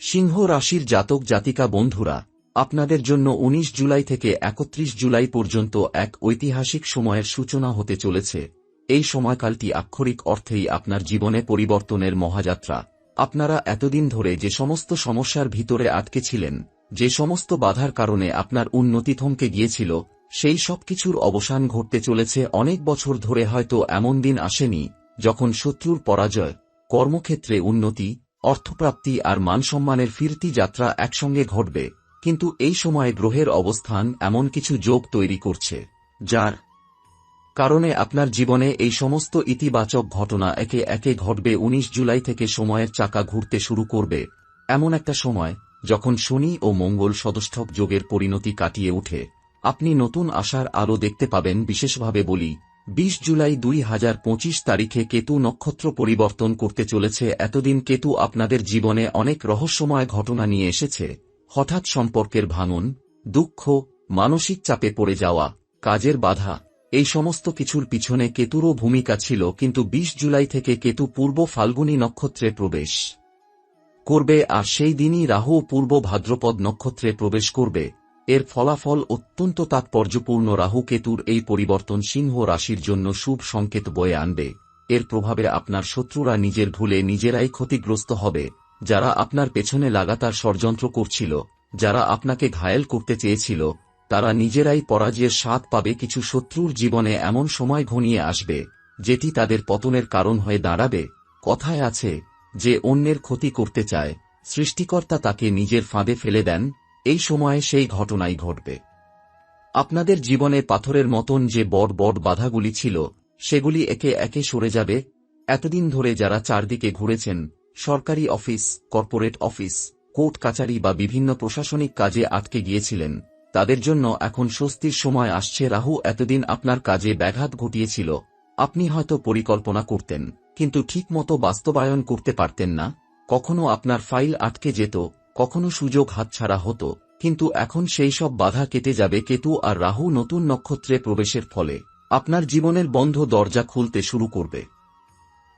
সিংহ রাশির জাতক জাতিকা বন্ধুরা, আপনাদের জন্য ১৯ জুলাই থেকে একত্রিশ জুলাই পর্যন্ত এক ঐতিহাসিক সময়ের সূচনা হতে চলেছে। এই সময়কালটি আক্ষরিক অর্থেই আপনার জীবনে পরিবর্তনের মহাযাত্রা। আপনারা এতদিন ধরে যে সমস্ত সমস্যার ভিতরে আটকে ছিলেন, যে সমস্ত বাধার কারণে আপনার উন্নতি থমকে গিয়েছিল, সেই সব কিছুর অবসান ঘটতে চলেছে অনেক বছর ধরে হয়তো এমন দিন আসেনি, যখন শত্রুর পরাজয়, কর্মক্ষেত্রে উন্নতি অর্থপ্রাপ্তি আর মানসম্মানের ফিরতি যাত্রা একসঙ্গে ঘটবে, কিন্তু এই সময়ে গ্রহের অবস্থান এমন কিছু যোগ তৈরি করছে, যার কারণে আপনার জীবনে এই সমস্ত ইতিবাচক ঘটনা একে একে ঘটবে। ১৯ জুলাই থেকে সময়ের চাকা ঘুরতে শুরু করবে। এমন একটা সময় যখন শনি ও মঙ্গল সদষ্ঠক যোগের পরিণতি কাটিয়ে উঠে আপনি নতুন আশার আলো দেখতে পাবেন, বিশেষভাবে বলি ২০ জুলাই দুই হাজার পঁচিশ তারিখে কেতু নক্ষত্র পরিবর্তন করতে চলেছে। এতদিন কেতু আপনাদের জীবনে অনেক রহস্যময় ঘটনা নিয়ে এসেছে। হঠাৎ সম্পর্কের ভাঙন, দুঃখ, মানসিক চাপে পড়ে যাওয়া, কাজের বাধা, এই সমস্ত কিছুর পিছনে কেতুরও ভূমিকা ছিল, কিন্তু ২০ জুলাই থেকে কেতু পূর্ব ফাল্গুনী নক্ষত্রে প্রবেশ করবে, আর সেই দিনই রাহু পূর্ব ভাদ্রপদ নক্ষত্রে প্রবেশ করবে। এর ফলাফল অত্যন্ত তাৎপর্যপূর্ণ রাহু কেতুর এই পরিবর্তন সিংহ রাশির জন্য শুভ সংকেত বয়ে আনবে। এর প্রভাবে আপনার শত্রুরা নিজের ভুলে নিজেরাই ক্ষতিগ্রস্ত হবে। যারা আপনার পেছনে লাগাতার ষড়যন্ত্র করছিল, যারা আপনাকে ঘায়েল করতে চেয়েছিল, তারা নিজেরাই পরাজয়ের স্বাদ পাবে কিছু শত্রুর জীবনে এমন সময় ঘনিয়ে আসবে, যেটি তাদের পতনের কারণ হয়ে দাঁড়াবে। কথায় আছে, যে অন্যের ক্ষতি করতে চায়, সৃষ্টিকর্তা তাকে নিজের ফাঁদে ফেলে দেন এই সময়ে সেই ঘটনাই ঘটবে। আপনাদের জীবনে পাথরের মতন যে বড় বড় বাধাগুলি ছিল, সেগুলি একে একে সরে যাবে। এতদিন ধরে যারা চারদিকে ঘুরেছেন, সরকারি অফিস, কর্পোরেট অফিস, কোর্ট কাচারি বা বিভিন্ন প্রশাসনিক কাজে আটকে গিয়েছিলেন, তাদের জন্য এখন স্বস্তির সময় আসছে। রাহু, এতদিন আপনার কাজে ব্যাঘাত ঘটিয়েছিল। আপনি হয়তো পরিকল্পনা করতেন, কিন্তু ঠিকমতো বাস্তবায়ন করতে পারতেন না। কখনো আপনার ফাইল আটকে যেত কখনো সুযোগ হাতছাড়া হতো, কিন্তু এখন সেই সব বাধা কেটে যাবে কেতু আর রাহু নতুন নক্ষত্রে প্রবেশের ফলে। আপনার জীবনের বন্ধ দরজা খুলতে শুরু করবে।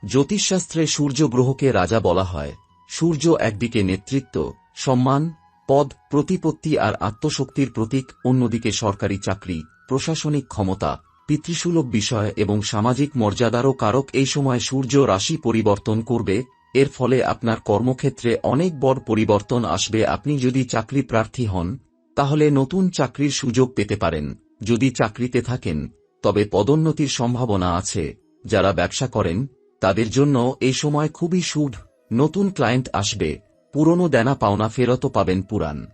জ্যোতিষশাস্ত্রে সূর্য গ্রহকে রাজা বলা হয়। সূর্য একদিকে নেতৃত্ব, সম্মান, পদ, প্রতিপত্তি আর আত্মশক্তির প্রতীক, অন্যদিকে সরকারি চাকরি, প্রশাসনিক ক্ষমতা, পিতৃসুলভ বিষয় এবং সামাজিক মর্যাদারও কারক। এই সময় সূর্য রাশি পরিবর্তন করবে এর ফলে আপনার কর্মক্ষেত্রে অনেক বড় পরিবর্তন আসবে। আপনি যদি চাকরি প্রার্থী হন, তাহলে নতুন চাকরির সুযোগ পেতে পারেন। যদি চাকরিতে থাকেন, তবে পদোন্নতির সম্ভাবনা আছে। যারা ব্যবসা করেন, তাদের জন্য এই সময় খুবই শুভ নতুন ক্লায়েন্ট আসবে, পুরনো দেনা পাওনা ফেরতও পাবেন পুরাণ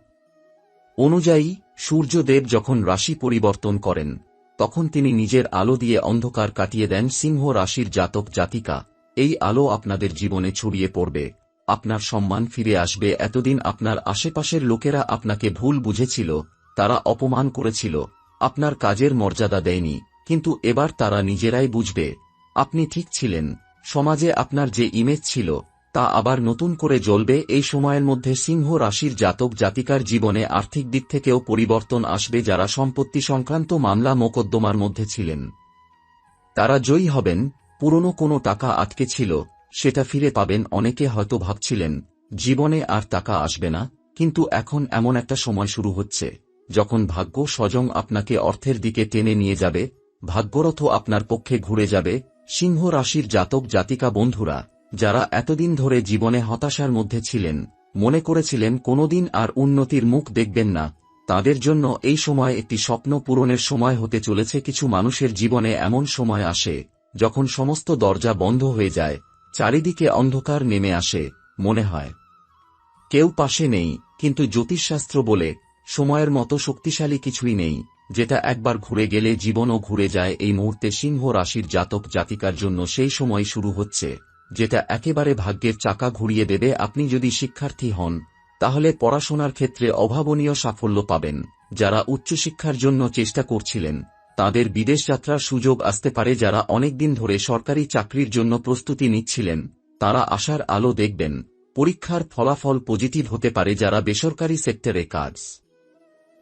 অনুযায়ী, সূর্যদেব যখন রাশি পরিবর্তন করেন, তখন তিনি নিজের আলো দিয়ে অন্ধকার কাটিয়ে দেন সিংহ রাশির জাতক জাতিকা। এই আলো আপনাদের জীবনে ছড়িয়ে পড়বে। আপনার সম্মান ফিরে আসবে। এতদিন আপনার আশেপাশের লোকেরা আপনাকে ভুল বুঝেছিল, তারা অপমান করেছিল। আপনার কাজের মর্যাদা দেয়নি, কিন্তু এবার তারা নিজেরাই বুঝবে। আপনি ঠিক ছিলেন। সমাজে আপনার যে ইমেজ ছিল, তা আবার নতুন করে জ্বলবে। এই সময়ের মধ্যে সিংহ রাশির জাতক জাতিকার জীবনে আর্থিক দিক থেকেও পরিবর্তন আসবে যারা সম্পত্তি সংক্রান্ত মামলা মোকদ্দমার মধ্যে ছিলেন। তারা জয়ী হবেন। পুরনো কোনো টাকা আটকে ছিল, সেটা ফিরে পাবেন অনেকে হয়তো ভাবছিলেন, জীবনে আর টাকা আসবে না, কিন্তু এখন এমন একটা সময় শুরু হচ্ছে, যখন ভাগ্য স্বজং আপনাকে অর্থের দিকে টেনে নিয়ে যাবে, ভাগ্যরথ আপনার পক্ষে ঘুরে যাবে, সিংহ রাশির জাতক জাতিকা বন্ধুরা, যারা এতদিন ধরে জীবনে হতাশার মধ্যে ছিলেন, মনে করেছিলেন কোনোদিন আর উন্নতির মুখ দেখবেন না, তাদের জন্য এই সময় একটি স্বপ্ন পূরণের সময় হতে চলেছে, কিছু মানুষের জীবনে এমন সময় আসে। যখন সমস্ত দরজা বন্ধ হয়ে যায়, চারিদিকে অন্ধকার নেমে আসে, মনে হয়। কেউ পাশে নেই, কিন্তু জ্যোতিষশাস্ত্র বলে, সময়ের মতো শক্তিশালী কিছুই নেই, যেটা একবার ঘুরে গেলে জীবনও ঘুরে যায় এই মুহূর্তে সিংহ রাশির জাতক জাতিকার জন্য সেই সময় শুরু হচ্ছে, যেটা একেবারে ভাগ্যের চাকা ঘুরিয়ে দেবে আপনি যদি শিক্ষার্থী হন, তাহলে পড়াশোনার ক্ষেত্রে অভাবনীয় সাফল্য পাবেন, যারা উচ্চশিক্ষার জন্য চেষ্টা করছিলেন। তাদের বিদেশ যাত্রার সুযোগ আসতে পারে যারা অনেকদিন ধরে সরকারি চাকরির জন্য প্রস্তুতি নিচ্ছিলেন। তারা আশার আলো দেখবেন। পরীক্ষার ফলাফল পজিটিভ হতে পারে যারা বেসরকারি সেক্টরে কাজ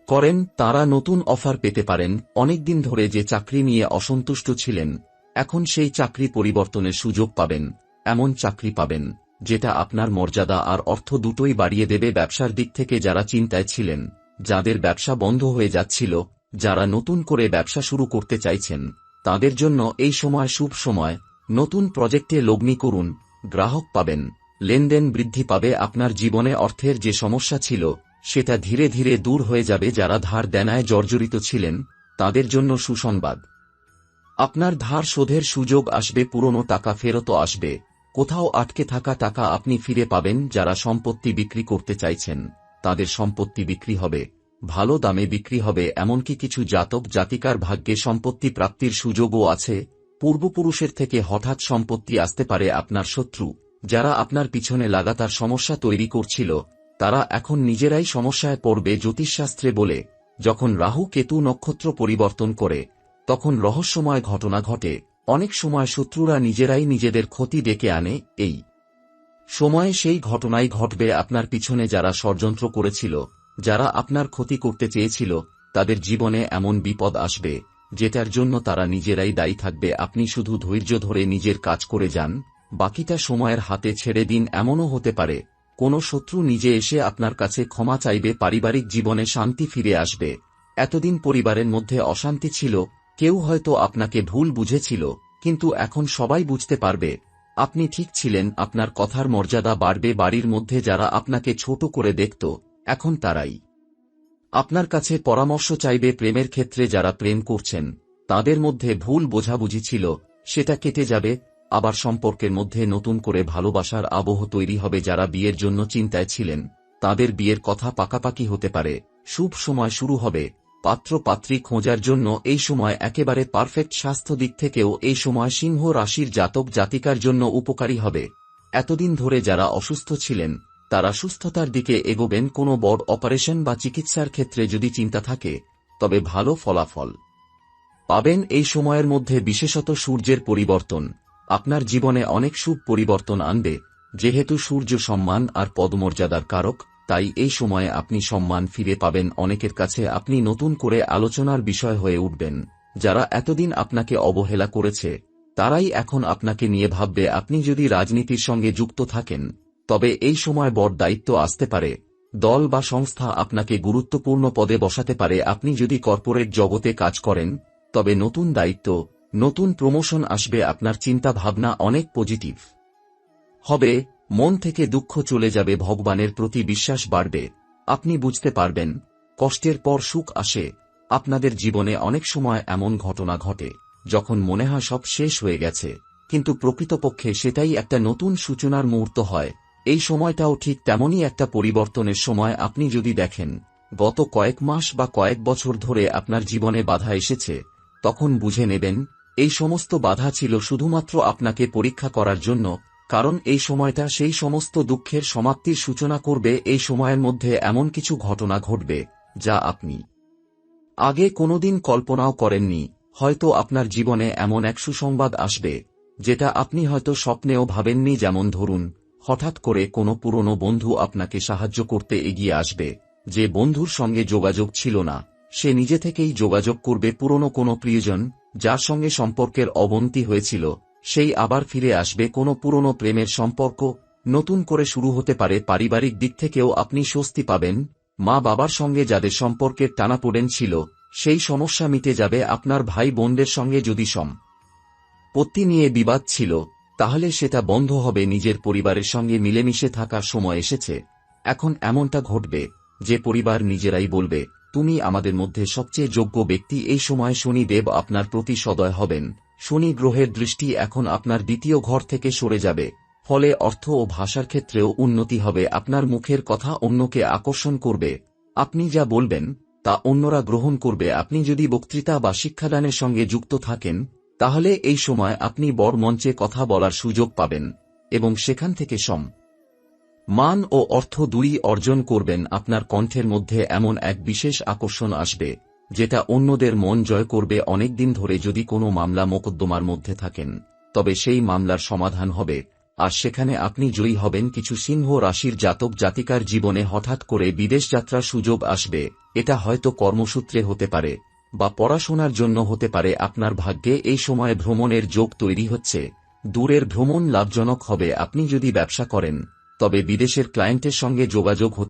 করেন। তারা নতুন অফার পেতে পারেন। অনেকদিন ধরে যে চাকরি নিয়ে অসন্তুষ্ট ছিলেন, এখন সেই চাকরি পরিবর্তনের সুযোগ পাবেন। এমন চাকরি পাবেন, যেটা আপনার মর্যাদা আর অর্থ দুটোই বাড়িয়ে দেবে ব্যবসার দিক থেকে যারা চিন্তায় ছিলেন, যাদের ব্যবসা বন্ধ হয়ে যাচ্ছিল। যারা নতুন করে ব্যবসা শুরু করতে চাইছেন, তাদের জন্য এই সময় শুভ সময়। নতুন প্রজেক্টে লগ্নি করুন, গ্রাহক পাবেন, লেনদেন বৃদ্ধি পাবে, আপনার জীবনে অর্থের যে সমস্যা ছিল, সেটা ধীরে ধীরে দূর হয়ে যাবে, যারা ধার দেনায় জর্জরিত ছিলেন, তাদের জন্য সুসংবাদ। আপনার ধার শোধের সুযোগ আসবে, পুরনো টাকা ফেরতও আসবে। কোথাও আটকে থাকা টাকা আপনি ফিরে পাবেন, যারা সম্পত্তি বিক্রি করতে চাইছেন, তাদের সম্পত্তি বিক্রি হবে। ভালো দামে বিক্রি হবে, এমনকি কিছু জাতক জাতিকার ভাগ্যে সম্পত্তি প্রাপ্তির সুযোগও আছে। পূর্বপুরুষের থেকে হঠাৎ সম্পত্তি আসতে পারে আপনার শত্রু। যারা আপনার পিছনে লাগাতার সমস্যা তৈরি করছিল, তারা এখন নিজেরাই সমস্যায় পড়বে, জ্যোতিষশাস্ত্রে বলে। যখন রাহু কেতু নক্ষত্র পরিবর্তন করে, তখন রহস্যময় ঘটনা ঘটে। অনেক সময় শত্রুরা নিজেরাই নিজেদের ক্ষতি ডেকে আনে, এই সময়ে সেই ঘটনাই ঘটবে আপনার পিছনে যারা ষড়যন্ত্র করেছিল। যারা আপনার ক্ষতি করতে চেয়েছিল, তাদের জীবনে এমন বিপদ আসবে, যেটার জন্য তারা নিজেরাই দায়ী থাকবে। আপনি শুধু ধৈর্য ধরে নিজের কাজ করে যান, বাকিটা সময়ের হাতে ছেড়ে দিন, এমনও হতে পারে। কোনো শত্রু নিজে এসে আপনার কাছে ক্ষমা চাইবে, পারিবারিক জীবনে শান্তি ফিরে আসবে। এতদিন পরিবারের মধ্যে অশান্তি ছিল, কেউ হয়তো আপনাকে ভুল বুঝেছিল, কিন্তু এখন সবাই বুঝতে পারবে। আপনি ঠিক ছিলেন, আপনার কথার মর্যাদা বাড়বে, বাড়ির মধ্যে যারা আপনাকে ছোট করে দেখত এখন তারাই। আপনার কাছে পরামর্শ চাইবে প্রেমের ক্ষেত্রে যারা প্রেম করছেন। তাদের মধ্যে ভুল বোঝাবুঝি ছিল, সেটা কেটে যাবে। আবার সম্পর্কের মধ্যে নতুন করে ভালোবাসার আবহ তৈরি হবে যারা বিয়ের জন্য চিন্তায় ছিলেন। তাদের বিয়ের কথা পাকাপাকি হতে পারে। শুভ সময় শুরু হবে। পাত্র পাত্রী খোঁজার জন্য এই সময় একেবারে পারফেক্ট স্বাস্থ্য দিক থেকেও এই সময় সিংহ রাশির জাতক জাতিকার জন্য উপকারী হবে। এতদিন ধরে যারা অসুস্থ ছিলেন তারা সুস্থতার দিকে এগোবেন কোনো বড় অপারেশন বা চিকিৎসার ক্ষেত্রে যদি চিন্তা থাকে, তবে ভালো ফলাফল পাবেন এই সময়ের মধ্যে বিশেষত সূর্যের পরিবর্তন। আপনার জীবনে অনেক শুভ পরিবর্তন আনবে, যেহেতু সূর্য সম্মান আর পদমর্যাদার কারক, তাই এই সময়ে আপনি সম্মান ফিরে পাবেন। অনেকের কাছে আপনি নতুন করে আলোচনার বিষয় হয়ে উঠবেন, যারা এতদিন আপনাকে অবহেলা করেছে। তারাই এখন আপনাকে নিয়ে ভাববে, আপনি যদি রাজনীতির সঙ্গে যুক্ত থাকেন তবে এই সময় বড় দায়িত্ব আসতে পারে। দল বা সংস্থা আপনাকে গুরুত্বপূর্ণ পদে বসাতে পারে। আপনি যদি কর্পোরেট জগতে কাজ করেন, তবে নতুন দায়িত্ব, নতুন প্রমোশন আসবে আপনার চিন্তা ভাবনা অনেক পজিটিভ। হবে, মন থেকে দুঃখ চলে যাবে, ভগবানের প্রতি বিশ্বাস বাড়বে। আপনি বুঝতে পারবেন, কষ্টের পর সুখ আসে। আপনাদের জীবনে অনেক সময় এমন ঘটনা ঘটে, যখন মনে হয় সব শেষ হয়ে গেছে। কিন্তু প্রকৃতপক্ষে সেটাই একটা নতুন সূচনার মুহূর্ত হয়। এই সময়টাও ঠিক তেমনই একটা পরিবর্তনের সময় আপনি যদি দেখেন, গত কয়েক মাস বা কয়েক বছর ধরে আপনার জীবনে বাধা এসেছে, তখন বুঝে নেবেন, এই সমস্ত বাধা ছিল শুধুমাত্র আপনাকে পরীক্ষা করার জন্য, কারণ এই সময়টা সেই সমস্ত দুঃখের সমাপ্তির সূচনা করবে এই সময়ের মধ্যে এমন কিছু ঘটনা ঘটবে, যা আপনি আগে কোনোদিন কল্পনাও করেননি, হয়তো আপনার জীবনে এমন এক সুসংবাদ আসবে, যেটা আপনি হয়তো স্বপ্নেও ভাবেননি যেমন ধরুন হঠাৎ করে কোনো পুরনো বন্ধু আপনাকে সাহায্য করতে এগিয়ে আসবে। যে বন্ধুর সঙ্গে যোগাযোগ ছিল না, সে নিজে থেকেই যোগাযোগ করবে পুরনো কোনো প্রিয়জন যার সঙ্গে সম্পর্কের অবনতি হয়েছিল, সেই আবার ফিরে আসবে কোনো পুরনো প্রেমের সম্পর্ক, নতুন করে শুরু হতে পারে পারিবারিক দিক থেকেও আপনি স্বস্তি পাবেন, মা বাবার সঙ্গে যাদের সম্পর্কের টানাপোড়েন ছিল, সেই সমস্যা মিটে যাবে আপনার ভাই বোনদের সঙ্গে যদি সম পত্তি নিয়ে বিবাদ ছিল তাহলে সেটা বন্ধ হবে, নিজের পরিবারের সঙ্গে মিলেমিশে থাকার সময় এসেছে। এখন এমনটা ঘটবে, যে পরিবার নিজেরাই বলবে, তুমি আমাদের মধ্যে সবচেয়ে যোগ্য ব্যক্তি, এই সময় শনি দেব আপনার প্রতি সদয় হবেন। শনি গ্রহের দৃষ্টি এখন আপনার দ্বিতীয় ঘর থেকে সরে যাবে। ফলে অর্থ ও ভাষার ক্ষেত্রেও উন্নতি হবে, আপনার মুখের কথা অন্যকে আকর্ষণ করবে। আপনি যা বলবেন, তা অন্যরা গ্রহণ করবে। আপনি যদি বক্তৃতা বা শিক্ষাদানের সঙ্গে যুক্ত থাকেন তাহলে এই সময় আপনি বড় মঞ্চে কথা বলার সুযোগ পাবেন, এবং সেখান থেকে সম। মান ও অর্থ দুই অর্জন করবেন আপনার কণ্ঠের মধ্যে এমন এক বিশেষ আকর্ষণ আসবে, যেটা অন্যদের মন জয় করবে অনেকদিন ধরে যদি কোনো মামলা মোকদ্দমার মধ্যে থাকেন, তবে সেই মামলার সমাধান হবে, আর সেখানে আপনি জয়ী হবেন কিছু সিংহ রাশির জাতক জাতিকার জীবনে হঠাৎ করে বিদেশ যাত্রার সুযোগ আসবে, এটা হয়তো কর্মসূত্রে হতে পারে। বা পড়াশোনার জন্য হতে পারে আপনার ভাগ্যে এই সময়ে ভ্রমণের যোগ তৈরি হচ্ছে। দূরের ভ্রমণ লাভজনক হবে। আপনি যদি ব্যবসা করেন, তবে বিদেশের ক্লায়েন্টের সঙ্গে যোগাযোগ